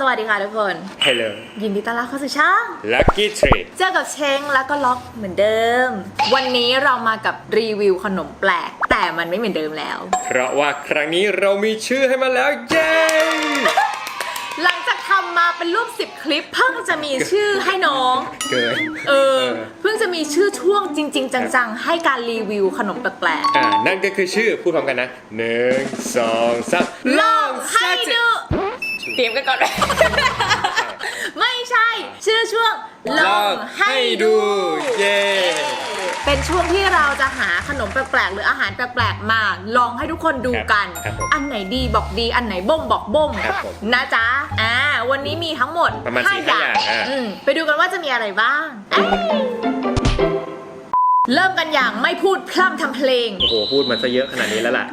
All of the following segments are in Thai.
สวัสดีค่ะทุกคน Hello ยินดีต้อนรับเข้าสู่ช่อง Lucky Tree เจอกับเชงแล้วก็ล็อกเหมือนเดิม วันนี้เรามากับรีวิวขนมแปลก แต่มันไม่เหมือนเดิมแล้ว เพราะว่าครั้งนี้เรามีชื่อให้มันแล้วเย้ หลังจากทำมาเป็นรูป 10 คลิป เพิ่งจะมีชื่อให้น้อง เกิน เออ เพิ่งจะมีชื่อช่วงจริง ๆ จังๆ ให้การรีวิวขนมแปลกอ่านั่นก็คือชื่อพูดพร้อมกันนะหนึ่งสองสามๆลองให้ดู เตรียมกันก่อนไม่ใช่ ชื่อช่วงลองให้ดู เย้ เป็นช่วงที่เราจะหาขนมแปลกๆ หรืออาหารแปลกๆ มาลองให้ทุกคนดูกัน ครับผมอันไหนดีบอกดี อันไหนบ้งบอกบ้งครับผมนะจ๊ะ อ่า วันนี้มีทั้งหมดประมาณห้สี่ห้าอย่างอะอืมไปดูกันว่าจะมีอะไรบ้างเอ้ย เริ่มกันอย่างไม่พูดพร่ำทำเพลง โอ้โห พูดมาซะเยอะขนาดนี้แล้วล่ะ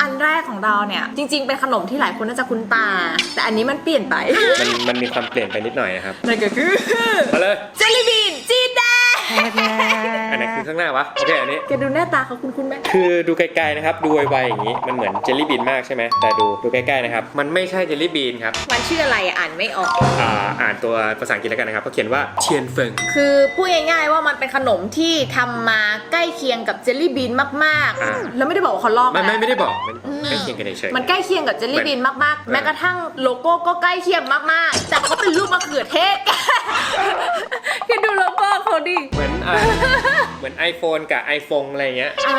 อันแรกของเราเนี่ย จริง ๆ เป็นขนมที่หลายคนน่าจะคุ้นตา แต่อันนี้มันเปลี่ยนไป มันมันมีความเปลี่ยนไปนิดหน่อยนะครับนั่นก็คือ มาเลยเจลลี่บีนจีนแดง อันไหนคือข้างหน้าวะ โอเค อันนี้ แกดูหน้าตาเขาคุ้นๆไหมคือดูไกลๆนะครับ ดูไวๆอย่างนี้ มันเหมือนเจลลี่บีนมากใช่ไหม แต่ดูดูใกล้ๆนะครับ มันไม่ใช่เจลลี่บีนครับ มันชื่ออะไรอ่านไม่ออก อ่า อ่านตัวภาษาอังกฤษแล้วกันนะครับเขาเขียนว่าเทียนเฟิง คือพูดง่ายๆว่ามันเป็นขนมที่ทำมาใกล้เคียงกับเจลลี่บีนมากอ่า ๆ แล้วไม่ได้บอกว่าเขาลอกไม่นะไม่ไม่ได้บอกมันอืมใกล้เคียงกันเฉยๆ มันใกล้เคียงกับเจลลี่บีนมากเอๆอแม้กระทั่งโลโก้ก็ใกล้เคียงมากๆ แต่เขาเป็นรูปมะเขือเทศแค่ดูโลโก้ เขาดิ เหมือนอ่าเหมือน iPhone กับ iPhone อะไรเงี้ยอ่า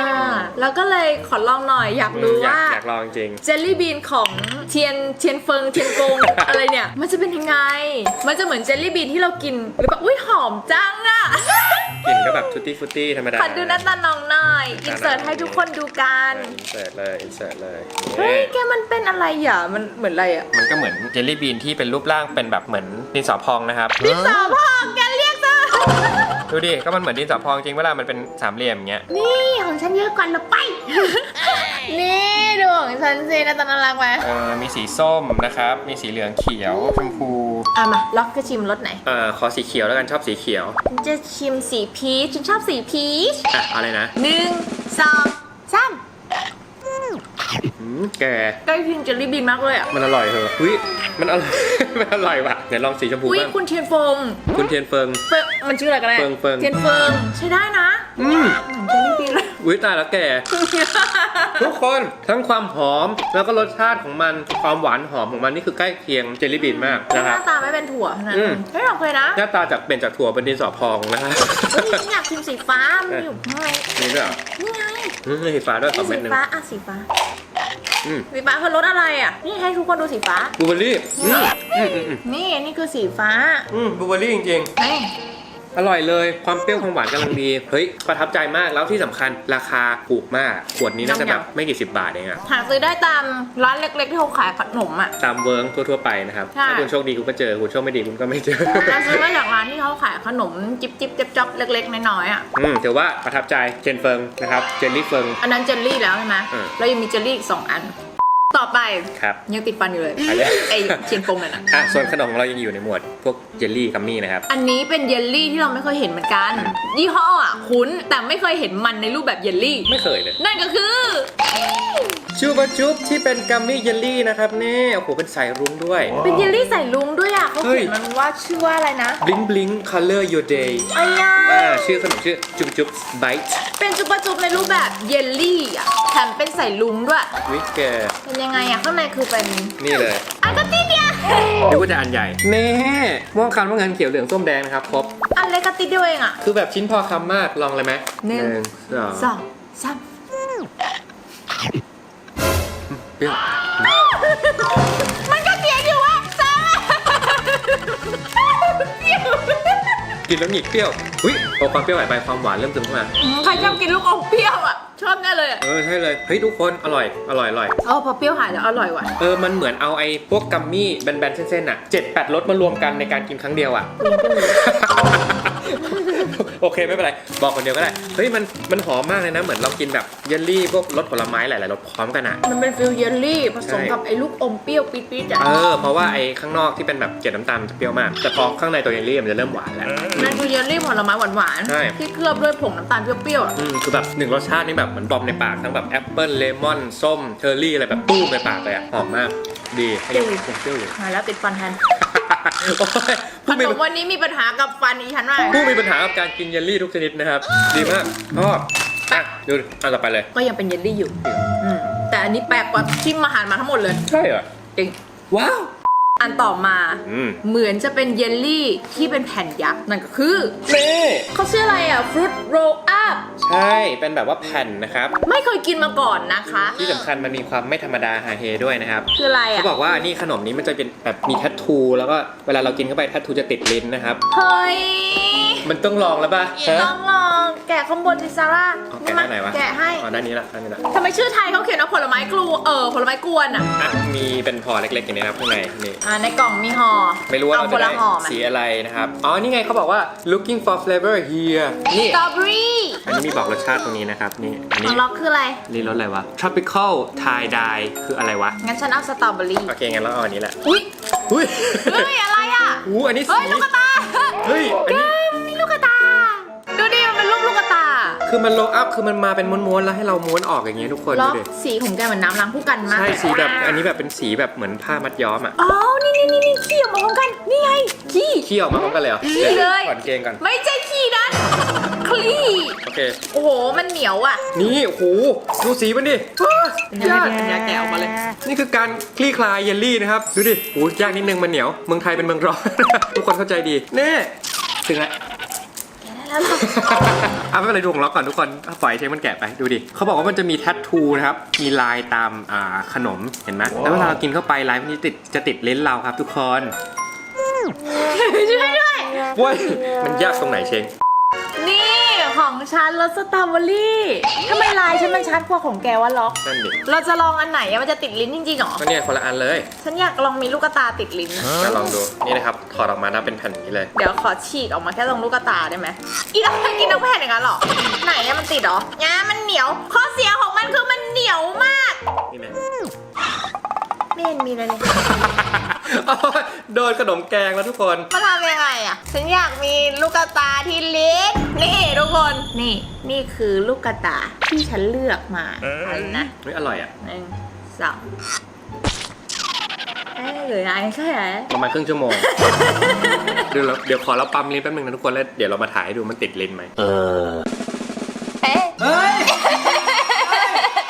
แล้วก็เลยขอลองหน่อยอยากรู้อยากว่า อยากลองจริง เจลลี่บีนของเทียนเทียนเฟิงเทียนกง อะไรเนี่ย มันจะเป็นยังไง มันจะเหมือนเจลลี่บีนที่เรากินหรือเปล่าอุ้ยหอมจังอะกลิ่นก็แบบทุตตี้ฟุตตี้ธรรมดาขอดูหน้าตาน้องหน่อยอินเสิร์ตให้ทุกคนดูกัน อินเสิร์ตเลยอินเสิร์ตเลยเฮ้ยแกมันเป็นอะไรอะมันเหมือนอะไรอะมันก็เหมือนเจลลี่บีนที่เป็นรูปร่างเป็นแบบเหมือนดินสอพองนะครับ สาวพ่อแกเรียกซะ ดูดิ ก็มันเหมือนดินสอพองจริงเวลามันเป็นสามเหลี่ยมอย่างเงี้ย นี่ของฉันเยอะกว่าละไป นี่ดูของฉันสิน่าตาน่ารักไหมเออมีสีส้มนะครับ มีสีเหลืองเขียว ชมพู อะมาล็อกก็ชิมรสไหนอ่าขอสีเขียวแล้วกันชอบสีเขียว ฉันจะชิมสีพีชฉันชอบสีพีชอะอะไรนะหนึ่งสองสามอืมแก ใกล้เคียงเจลลี่บีนมากเลยอะ มันอร่อยเหรออุ้ยมันอร่อย มันอร่อยว่ะไหนลองสีชมพูอุ้ยบ้างคุณเทียนฟงคุณเทียนเฟิง เฟิงมันชื่ออะไรกันแน่เฟิงเฟิง เทียนเฟิงใช้ได้นะอืมเหมือนเจลลี่บีนเลยอุ้ยตายแล้วแก ทุกคนทั้งความหอมแล้วก็รสชาติของมันความหวานหอมของมันนี่คือใกล้เคียงเจลลี่บีนมากหนะครับน้าตาไม่เป็นถั่วนะอืมไม่โอเคนะหน้าตาจากเป็นจากถั่วเป็นดินสอพองนะครับเฮ้ยฉันอยากชิมสีฟ้ามันอยู่ข้างในนี่ด้วยเหรอนี่ไง อืมสีฟ้าด้วยสองเม็สีดหนึ่งฟ้าอะสีฟ้า อืมสีฟ้าคือรสอะไรอะ นี่ให้ทุกคนดูสีฟ้า บลูเบอร์รี่อืมอืมอืมอืมนี่นี่คือสีฟ้า อืมบลูเบอร์รี่จริงเฮ้ยๆ อร่อยเลยความเปรี้ยวความหวานกำลังดี เฮ้ยประทับใจมากแล้วที่สำคัญราคาถูกมากขวดนี้น่าจะแบบไม่กี่สิบบาทเองอะหาซื้อได้ตามร้านเล็กๆ ที่เขาขายขนมอะ ตามเวิร์กทั่วๆไปนะครับ ใช่ ถ้าคุณโชคดีคุณก็เจอคุณโชคไม่ดีคุณก็ไม่เจอ เราซื้อมาจากร้านที่เขาขายขนมจิ๊บจิ๊บจ๊บจ๊บเล็กๆ น้อยๆอะ อืมถือว่าประทับใจเจนเฟิงนะครับเจนลี่เฟิง อันนั้นเจลลี่แล้วใช่ไหม อืม เรายังมีเจลลี่อีกสองอัน ต่อไปครับยังติดฟันอยู่เลยอันเนี้ยไอเชียนฟงนั่นอะอะส่วนขนมของเรายังอยู่ในหมวดพวกเจลลี่กัมมี่นะครับ อันนี้เป็นเยลลี่ที่เราไม่เคยเห็นเหมือนกัน ยี่ห้ออะคุ้นแต่ไม่เคยเห็นมันในรูปแบบเยลลี่ ไม่เคยเลย นั่นก็คือ ชูบะจุ๊บที่เป็นกัมมี่เยลลี่นะครับนี่โอ้โหเป็นสายรุ้งด้วย เป็นเยลลี่ใส่ลุงด้วยอะเขาเฮ้ยเขียนมันว่าชื่อว่าอะไรนะ บลิงบลิง color your day ไอ้ยาอ่าชื่อขนมชื่อจุ๊บจุ๊บไบต์เป็นจุ๊บปะจุ๊บในรูปแบบเยลลี่อะแถมเป็นใส่ลุงด้วยวิกเกอร์เป็นยังไงอะข้างในคือเป็นนี่เลยอากาติเดียเดี๋ยวก็จะอันใหญ่เน่ม่วงคำม่วงเงินเขียวเหลืองส้มแดงนะครับครบอันเล็กกะติดเดียวเองอะ คือแบบชิ้นพอคำมากลองเลยไหมหนึ่งสองสองสามเปรี้ยวมันก็เสียอยู่ว่าสามกินแล้วหงิกเปรี้ยวอุ้ยพอความเปรี้ยวหายไปความหวานเริ่มซึมเข้ามาใครชอบกินลูกอมเปรี้ยวอะชอบแน่ เลยอะเออใช่เลยเฮ้ยทุกคนอร่อยอร่อยอร่อยเออพอเปรี้ยวหายแล้วอร่อยว่ะเออมันเหมือนเอาไอ้พวกกัมมี่แบนๆเส้นๆอะเจ็ดแปดรสมารวมกันในการกินครั้งเดียวอะ โอเคไม่เป็นไร บอกคนเดียวก็ได้เฮ้ยมันมันหอมมากเลยนะ เหมือนเรากินแบบเยลลี่พวกรสผลไม้หลายๆรสพร้อมกันอะ มันเป็นฟิลเยลลี่ผสมใช่กับไอ้ลูกอมเปรี้ยวปี๊ดๆอะเออเพราะว่าไอ้ข้างนอกที่เป็นแบบเกล็ดน้ำตาลมันจะเปรี้ยวมาก แต่พอข้างในตัวเยลลี่มันจะเริ่มหวานแล้ว มันคือเยลลี่ผลไม้หวานใช่ ๆที่เคลือบด้วยผงน้ำตาลเปรี้ยวๆอะ อืมคือแบบหนึ่งรสชาตินี่แบบเหมือนบอมในปากทั้งแบบแอปเปิ้ลเลมอนส้มเชอร์รี่อะไรแบบตู้มในปากเลยอะหอมมาก ดีให้ยังคงเปรี้ยวอยู่หายแล้วติดฟันแทนโอ้ยขผู้มีนมวันนี้มีปัญหากับฟันอีฉันมากผู้มีปัญหากับการกินเยลลี่ทุกชนิดนะครับ ดีมากชอบอะดูอันต่อไปเลย ก็ยังเป็นเยลลี่อยู่อืมแต่อันนี้แปลกกว่าที่มาหารมาทั้งหมดเลย ใช่เหรอจริงว้าวอันต่อมาอืมเหมือนจะเป็นเยลลี่ที่เป็นแผ่นยักษ์นั่นก็คือนี่เขาชื่ออะไรอะฟรุตโรลอัพใช่ เป็นแบบว่าแผ่นนะครับ ไม่เคยกินมาก่อนนะคะ ที่สำคัญมันมีความไม่ธรรมดาฮาเฮด้วยนะครับ คืออะไรเขาอะบอกว่านี่ขนมนี้มันจะเป็นแบบมีแทททู แล้วก็เวลาเรากินเข้าไปแทททูจะติดลิ้นนะครับ เฮ้ย มันต้องลองแล้วป่ะฮะต้องลองแกะข้างบนสิซาร่าเอาแกะด้านไหนวะแกะให้อ๋อด้านนี้ละด้านนี้ละทำไมชื่อไทยเขาเขียนว่าผลไม้กลูเออผลไม้กวนอะ อะมีเป็นห่อเล็กๆอย่างนี้นะครับข้างในนี่อ่าในกล่องมีห่อไม่รู้ว่าเราอคจะนได้ละห่อไหมสีอะไรนะครับอ๋อนี่ไงเขาบอกว่า looking for flavor here นี่สตรอเบอรี่ อันนี้มีบอกรสชาติตรงนี้นะครับ นี่อันขนี้องล็อกคืออะไร นี่รสอะไรวะ tropical tie dye คืออะไรวะ งั้นฉันเอาสตรอเบอรี่ โอเค งั้นเราเอาอันนี้แหละ อุ้ยอุ้ยเฮ้ย อะไรอะ อู้อันนี้สี เฮ้ย ลูกกระตาเฮ้ย อันแกนี้มันมีลูกกระตา ดูดิ มันเป็นรูปลูกกระตาคือมัน roll up คือมันมาเป็นม้วนๆ แล้วให้เราม้วนออกอย่างเงี้ยทุกคนล็ดูอกดิ สีของแกเหมือนน้ำล้างผู้กันมากใช่สีแบบ อันนี้แบบเป็นสีแบบเหมือนผ้ามัดย้อมอะอ๋อ นี่นี่นี่นี่ขี้ออกมาพร้อมกัน นี่ไงขี้ ขี้ออกมาพร้อมกันเลยเหรอขี้เลยถอนเกงก่อน ไม่ใช่ขี้นั้นคลี่โอ เค โอ้โห มันเหนียวอะ นี่โอ้โหดูสีมันดิยอดเป็นยาแกะออกมาเลย นี่คือการคลี่คลายเยลลี่นะครับ ดูดิโอ้ยากนิดนึงมันเหนียว เมืองไทยเป็นเมืองร้อน ทุกคนเข้าใจดีเน่ถึงแล้วแล้วเหรอเอาไม่เป็นไรดูของล็อกก่อนทุกคนปล่อยเช็คมันแกะไปดูดิเขาบอกว่ามันจะมีแทททูนะครับ มีลายตามอ่าขนมเห็นไหมแล้วเวลาเรากินเข้าไปลายพวกนี้ติดจะติดลิ้นเราครับ ทุกคนช่วยด้วยเว้ยมันยากตรงไหนเชงนี่ ของฉันรสสตรอเบอรี่ทำไมลายฉันมันชัดกว่าของแกวะล็อก นั่นดิเราจะลองอันไหนอะมันจะติดลิ้นจริงๆเหรอ ก็เนี่ยคนละอันเลยฉันอยากลองมีลูกกระตาติดลิ้นอะมาลองดู นี่นะครับ ถอดออกมานะเป็นแผ่นอย่างนี้เลย เดี๋ยวขอฉีกออกมาแค่ตรงลูกกระตาได้ไหมอีกแล้วกินทั้งแผ่นอย่างนั้นเหรอ ไหนอะมันติดเหรองามันเหนียว ข้อเสียของมันคือมันเหนียวมากนี่ไหมไม่เห็นมีอะไรเลยโอ๊ยโดนขนมแกงแล้วทุกคน มาทำยังไงอะฉันอยากมีลูกกระตาที่เล็ก นี่ทุกคนนี่นี่คือลูกกระตาที่ฉันเลือกมาอะไรนะไม่อร่อยอะหนึ่งสองเอ้ยเหลืออะไรแค่ไหนประมาณครึ่งชั่วโมง เดี๋ยวเราเดี๋ยวขอเราปั๊มลิ้นแป๊บนึงนะทุกคนแล้วเดี๋ยวเรามาถ่ายให้ดูมันติดลิ้นไหมเอ๊ะเฮ้ย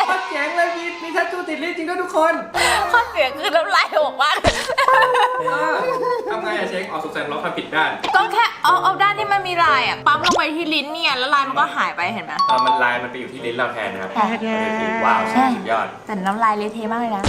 ข้อแข็งเลยมีมีแททูติดลิ้นจริงด้วยทุกคนข้อเสียคือน้ำลายออกมากทำไงอะเช็คออกสงสัยเราทำผิดด้าน ก็แค่เอาเอาด้านที่ มันมีลายอะ ปั๊มลงไปที่ลิ้นเนี่ย แล้วลายมันก็หายไปเห็นไหมเออมันลายมันไปอยู่ที่ลิ้นเราแทนนะครับค่ะว้าวสุดยอด แต่น้ำลายเละเทะมากเลยนะ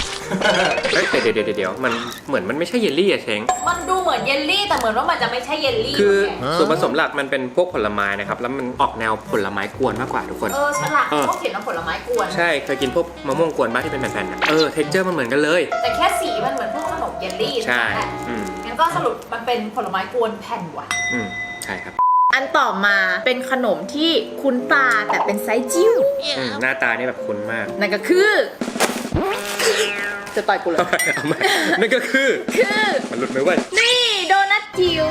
เฮ้ยเดี๋ยวเดี๋ยวเดี๋ยวเดี๋ยวมันเหมือนมันไม่ใช่เยลลี่อะเช้งมันดูเหมือนเยลลี่แต่เหมือนว่ามันจะไม่ใช่เยลลี่คือไงส่วนผสมหลักมันเป็นพวกผลไม้นะครับ แล้วมันออกแนวผลไม้กวนมากกว่าทุกคน เออฉลากเออเขาเขียนว่าผลไม้กวน ใช่เคยกินพวกมะม่วงกวนบ้างที่เป็นแผ่นๆอะเออเท็กเจอร์มันเหมือนกันเลย แต่แค่สีมันเหมือนพวกขนมเยลลี่ใช่ไหมอืมงั้นก็สรุปมันเป็นผลไม้กวนแผ่นว่ะอืม ใช่ครับอันต่อมาเป็นขนมที่คุ้นตาแต่เป็นไซส์จิ๋วอืมหน้าตานี่แบบคุ้นมากนั่นก็คือ จะต่อยกูเลยเอามานั่นก็คือ คือมันหลุดไหมเว้ย นี่โดนัท จิ๋ว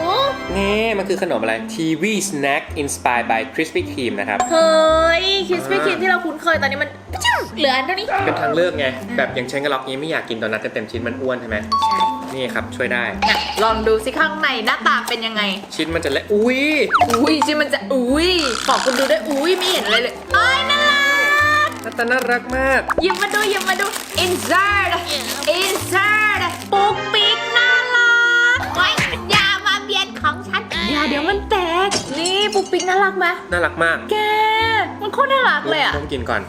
นี่มันคือขนมอะไร TV snack inspired by Krispy Kreme นะครับ เฮ้ยคิสปี้ครีมที่เราคุ้นเคยตอนนี้มันจิ้วเหลืออันเท่านี้ เป็นทางเลือกไง แบบอย่างเชนกระล็อกนี้ไม่อยากกินตอนนั้นเต็มๆชิ้นมันอ้วนใช่ไหมใช่นี่ครับช่วยได้ น่ะลองดูสิข้างในหน้าตาเป็นยังไง ชิ้นมันจะเละอุ้ยอุ้ยจิมันจะอุ้ยขอคุณดูด้วยอุ้ยไม่เห็นอะไรเลยเอ้ยน่ารักหน้าตาน่ารักมาก หยิบมาดูหยิบมาดู insert insert ดี๋ยวมันแตก นี่ปุ๊กปิ๊กน่ารักไหมน่ารักมาก แก มันโคตรน่ารักเลยอะ ต้องกินก่อน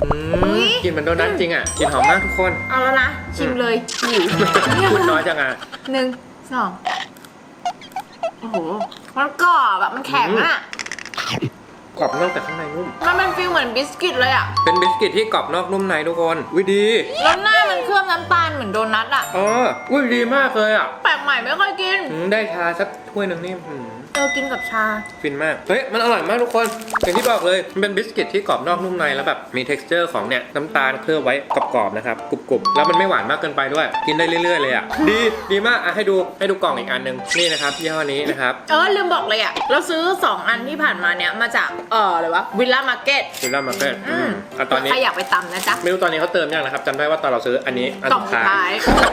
อุ๊ย กินเหมือนโดนัทจริงอะ กินหอมมากทุกคน เอาแล้วนะ ชิมเลยหิวคุณน้อยจังอะ หนึ่งสองโอ้โห มันกรอบแบบมันแข็งอะ กรอบนอกแต่ข้างในนุ่ม มันเป็นฟีลเหมือนบิสกิตเลยอะ เป็นบิสกิตที่กรอบนอกนุ่มในทุกคนวิดีแล้วหน้ามันเคลือบน้ำตาลเหมือนโดนัทอะอ๋อวิดีมากเลยอะแปลกใหม่ไม่เคยกิน อืมได้ชาสักถ้วยหนึ่งนี่อืม เออกินกับชา ฟินมาก เฮ้ย มันอร่อยมากทุกคน อย่างที่บอกเลย มันเป็นบิสกิตที่กรอบนอกนุ่มในแล้วแบบมี t e x t อร์ของเนี่ยน้ำตาลเคลือบไว้กรอบๆนะครับกรุบๆ แล้วมันไม่หวานมากเกินไปด้วย กินได้เรื่อยๆเลยอะ ดีดีมากอะให้ดูให้ดูกล่องอีกอันหนึงนี่นะครับยี่ห้อนี้นะครับเออลืมบอกเลยอะ เราซื้อ 2 อันที่ผ่านมาเนี่ยมาจากเอออะไรวะวิลล่ามาร์เก็ตฟิลล่ามาร์เก็ตอืมอะตอนนี้ ใครอยากไปตำนะจ๊ะ ไม่รู้ตอนนี้เขาเติมยังนะครับจำได้ว่าตอนเราซื้ออันนี้อันกล่องสุดสุดท้ายท้าย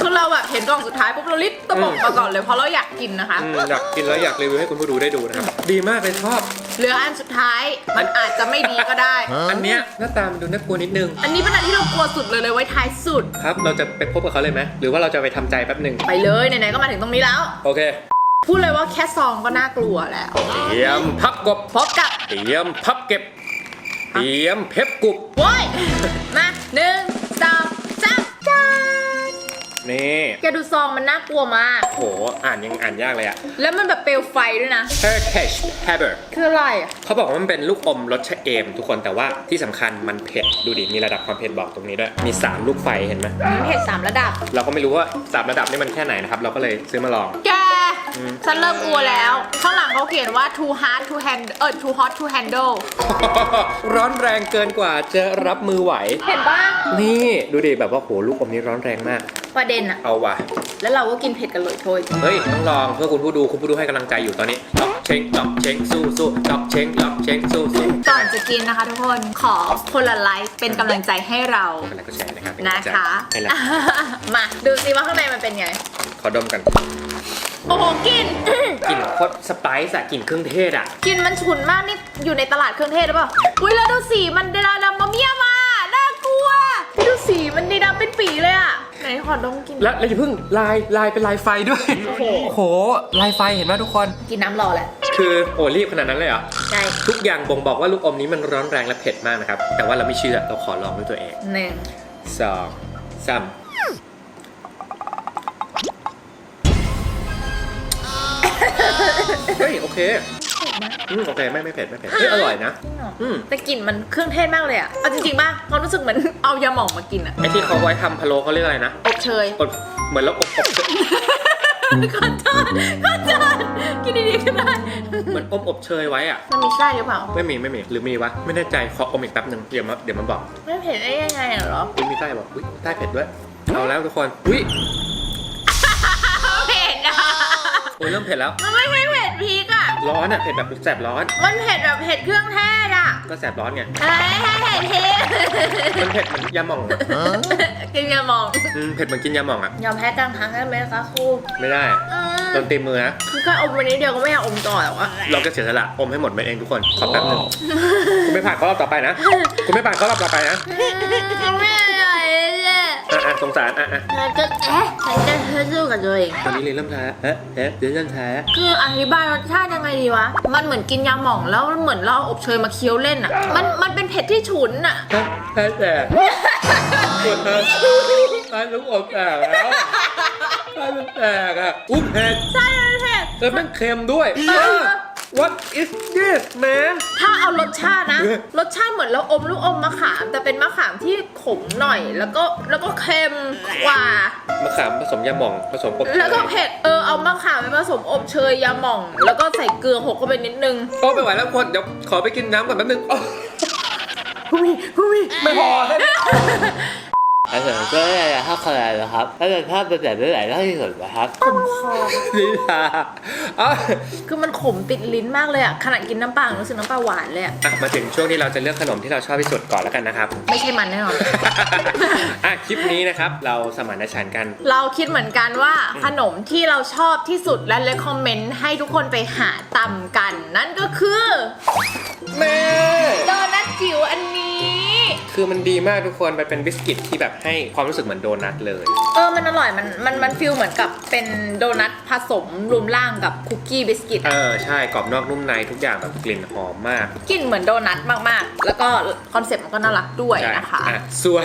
คือเราแบบเห็นกล่องสุดท้ายปุ๊บเรารีบตะบอกอืมมาก่อนเลยเพราะเราอยากกินนะคะ อืมอยากกินแล้วอยากรีวิวให้คุณผู้ดูได้ดูนะครับ ดีมากเลยชอบ เหลืออันสุดท้ายมันอาจจะไม่ดีก็ได้ อันเนี้ยหน้าตามันดูน่ากลัวนิดนึง อันนี้เป็นอันที่เรากลัวสุดเลยเลยไว้ท้ายสุด ครับ เราจะไปพบกับเขาเลยไหมหรือว่าเราจะไปทำใจแป๊บหนึ่งไปเลยไหนๆก็มาถึงตรงนี้แล้ว โอเค พูดเลยว่าแค่ซองก็น่ากลัวแล้ว เตรียมพับกบ พบกับเตรียมพับเก็บ เตรียมเพบกุบ โว้ยมาหนึ่งสองสามจ้า นี่แกดูซองมันน่ากลัวมาก โหอ่านยังอ่านยากเลยอะ แล้วมันแบบเปลวไฟด้วยนะ Heritage Pepper คืออะไรอะเขาบอกว่ามันเป็นลูกอมรสชะเอม ทุกคนแต่ว่าที่สำคัญมันเผ็ดดูดิมีระดับความเผ็ดบอกตรงนี้ด้วย มี 3 ลูกไฟเห็นไหมมันเผ็ดสามระดับ เราก็ไม่รู้ว่าสามระดับนี่มันแค่ไหนนะครับ เราก็เลยซื้อมาลอง แก อืม ฉันเริ่มกลัวแล้ว ข้างหลังเขาเขียนว่า too hard to handle เออ too hot to handle ร้อนแรงเกินกว่าจะรับมือไหว เห็นปะนี่ดูดิแบบว่าโหลูกอมนี้ร้อนแรงมาก ประเด็นอะเอาว่ะ แล้วเราก็กินเผ็ดกันเลยโทยเฮ้ยต้องลองเพื่อคุณผู้ดูคุณผู้ดูให้กำลังใจอยู่ตอนนี้ล็อกเชงล็อกเชงสู้สู้ล็อกเชงล็อกเชงสู้สู้ก่อนจะกินนะคะทุกคนขอคนละไลค์เป็นกำลังใจให้เรากดไลค์กดแชร์นะครับนะคะให้ละมาดูซิว่าข้างในมันเป็นไงขอดมกันโอ้โหกลินกลิ่นโคตรสไปซ์อะกลิ่นเครื่องเทศอะกลินมันฉุนมากนี่อยู่ในตลาดเครื่องเทศหรือเปล่าอุ้ยแล้วดูสีมันดาดำมาเมียมาน่ากลัวดูสีมันดีดำเป็นปีเลยอะ ไหนขอดมกิน แล้วแล้วอย่าเพิ่งลายลายเป็นลายไฟด้วย โอ้โห โอ้โหลายไฟเห็นไหมทุกคน กินน้ำรอแหละคือโอ้รีบขนาดนั้นเลยเหรอ ใช่ทุกอย่างบ่งบอกว่าลูกอมนี้มันร้อนแรงและเผ็ดมากนะครับ แต่ว่าเราไม่เชื่อ เราขอลองด้วยตัวเอง หนึ่งสองสามเฮ้ย โอเค อืมโอเคไม่ไม่เผ็ดไม่เผ็ดเฮ้ยอร่อยนะ จริงเหรออืมแต่กลิ่นมันเครื่องเทศมากเลยอะเอาจริงๆป่ะความรู้สึกเหมือนเอายาหม่องมากินอะไอที่เขาไว้ทำพะโล้เขาเรียกอะไรนะอบเชย อบเหมือนเราอบอบขอโทษขอโทษกินดีๆก็ได้เหมือนอมอบเชยไว้อะมันมีไส้หรือเปล่า ไม่มีไม่มีหรือมีวะไม่แน่ใจขออมอีกแป๊บหนึ่งเดี๋ยวมาเดี๋ยวมาบอกไม่เผ็ดได้ยังไงเหรออุ๊ยมีใต้บอกอุ้ยใต้เผ็ดด้วยเอาแล้วทุกคนอุ้ยเผ็ดอะ โอ้ยเริ่มเผ็ดแล้ว มันไม่ใช่เผ็ดพริกอะ ร้อนอะเผ็ดแบบแสบร้อน มันเผ็ดแบบเผ็ดเครื่องเทศอะก็แสบร้อนไงอะไรให้เผ็ดพริกมันเผ็ดเหมือนยาหม่องอะกินยาหมองอืมเผ็ดเหมือนกินยาหม่องอะยอมแพ้กลางทางได้ไหมคะครูไม่ได้อืมโดนตีมือนะคือแค่อมวันนี้เดียวก็ไม่อยากอมต่อแล้วอะเราจะเสียสละอมให้หมดไปเองทุกคนขอแป๊บหนึงคุณไม่ผ่านข้อรอบต่อไปนะ คุณไม่ผ่านข้อรอบต่อไปนะไม่อร่อยเลย อะอะสงสารอะอะฉันจะเอ๊ะฉันจะสู้กับตัวเองตอนนี้เรียนเริ่มช้าเอ๊ะเอ๊ะเรียนเริ่มช้าคืออธิบายรสชาติยังไงดีวะ มันเหมือนกินยาหม่องแล้วมันเหมือนเราเอาอบเชยมาเคี้ยวเล่นอะมันมันเป็นเผ็ดที่ฉุนอะฮะแพ้แต่ปวดเธอตายลูกอกแตกแล้วตายมันแตกอะอุ๊บเผ็ดใช่มันเผ็ดแล้วมันเค็มด้วยเออ What is this man ถ้าเอารสชาตินะเออรสชาติเหมือนเราอมลูกอมมะขาม แต่เป็นมะขามที่ขมหน่อย แล้วก็แล้วก็เค็มกว่า มะขามผสมยาหม่อง ผสมอบเชยแล้วก็เผ็ด เออเอามะขามไปผสมอบเชยยาหม่อง แล้วก็ใส่เกลือหกเข้าไปนิดนึง โอ้ไม่ไหวแล้วคนเดี๋ยวขอไปกินน้ำก่อนแป๊บนึงโอ้คุยคุยไม่พ อ而且ก็ได้ถ้าคะแนนนะครับถ้าจะถ้าเป็นแบบไหนได้ที่สุดนะครับขมคอนี่ค่ะอะคือมันขมติดลิ้นมากเลยอะขนาดกินน้ำปลารู้สึกน้ำปลาหวานเลยอะอะมาถึงช่วงที่เราจะเลือกขนมที่เราชอบที่สุดก่อนแล้วกันนะครับ ไม่ใช่มันแน่นอน อะคลิปนี้นะครับเราสมานฉันท์กัน เราคิดเหมือนกันว่าขนมที่เราชอบที่สุดและเลยคอมเมนต์ให้ทุกคนไปหาตำกัน นั่นก็คือแม่ โดนัทจิ๋วอันนี้ คือมันดีมากทุกคนมันเป็นบิสกิตที่แบบให้ความรู้สึกเหมือนโดนัทเลย เออ มันอร่อย มัน มัน มันฟีลเหมือนกับเป็นโดนัทผสมรวมร่างกับคุกกี้บิสกิตเออ ใช่ กรอบนอกนุ่มในทุกอย่างแบบกลิ่นหอมมาก กลิ่นเหมือนโดนัทมากๆ แล้วก็คอนเซ็ปต์มันก็น่ารักด้วยใช่นะคะอะส่วน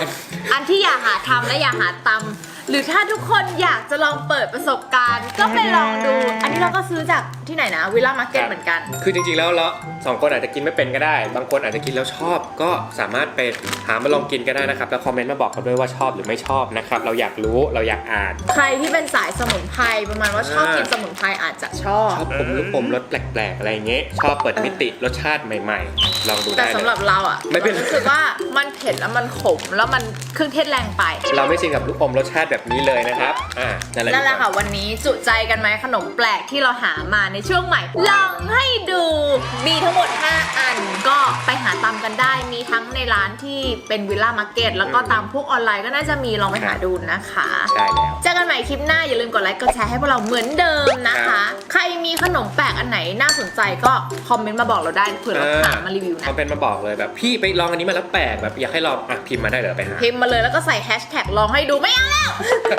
อันที่อยากหาทำและอยากหาตำหรือถ้าทุกคนอยากจะลองเปิดประสบการณ์ ก็ไปลองดู อันนี้เราก็ซื้อจากที่ไหนนะวิลล่ามาร์เก็ตเหมือนกัน คือจริงๆแล้วเราสองคนอาจจะกินไม่เป็นก็ได้ บางคนอาจจะกินแล้วชอบก็สามารถไปหามาลองกินก็ได้นะครับ แล้วคอมเมนต์มาบอกกันด้วยว่าชอบหรือไม่ชอบนะครับ เราอยากรู้เราอยากอ่าน ใครที่เป็นสายสมุนไพรประมาณว่าชอบอ่ากิกินสมุนไพรอาจจะชอบ ชอบอมลูกอมรสแปลกๆ อะไรอย่างเงี้ยชอบเปิดมิติรสชาติใหม่ๆ ลองดูแต่ได้สำหเลรับยเราอะไม่เป็น รารู้สึกว่ามันเผ็ดแล้วมันขมแล้วมันเครื่องเทศแรงไป เราไม่ชินกับลูกอมรสชาติแบบนี้เลยนะครับ อ่านั่นแหละนั่นแหละดีกค่ะว่าวันนี้จุใจกันไหมขนมแปลกที่เราหามาในช่วงใหม่ ลองให้ดูมีทั้งหมด 5 อันก็ไปหาตามกันได้มีทั้งในร้านที่เป็นวิลล่ามาร์เก็ตแล้วก็ตามพวกออนไลน์ก็น่าจะมีลองไปหาดูนะคะใช่แล้วเจอกันใหม่คลิปหน้าอย่าลืมกดไลค์กดแชร์ให้พวกเราเหมือนเดิมนะคะ ใครมีขนมแปลกอันไหนน่าสนใจก็คอมเมนต์มาบอกเราได้เผื่อเราหามารีวิวนะเขาเป็นมาบอกเลยแบบพี่ไปลองอันนี้มาแล้วแปลกแบบอยากให้ลองอะพิมพ์มาได้เดี๋ยวไปหาพิมพ์มาเลยแล้วก็ใส่แฮชแท็กลองให้ดูไม่เอาแล้ว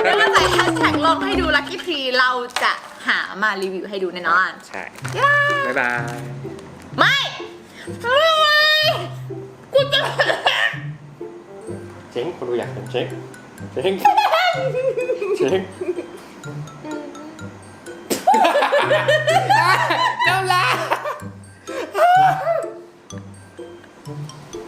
แล้วก็ใส่แฮชแท็กลองให้ดูลัคกี้พีเราจะหามารีวิวให้ดูแน่นอน ใช่ย้าบ๊ายบาย ไม่ ไม่ กูจะ เจ๊งคนดูอยากเห็นเจ๊งเจ๊งเจ๊ง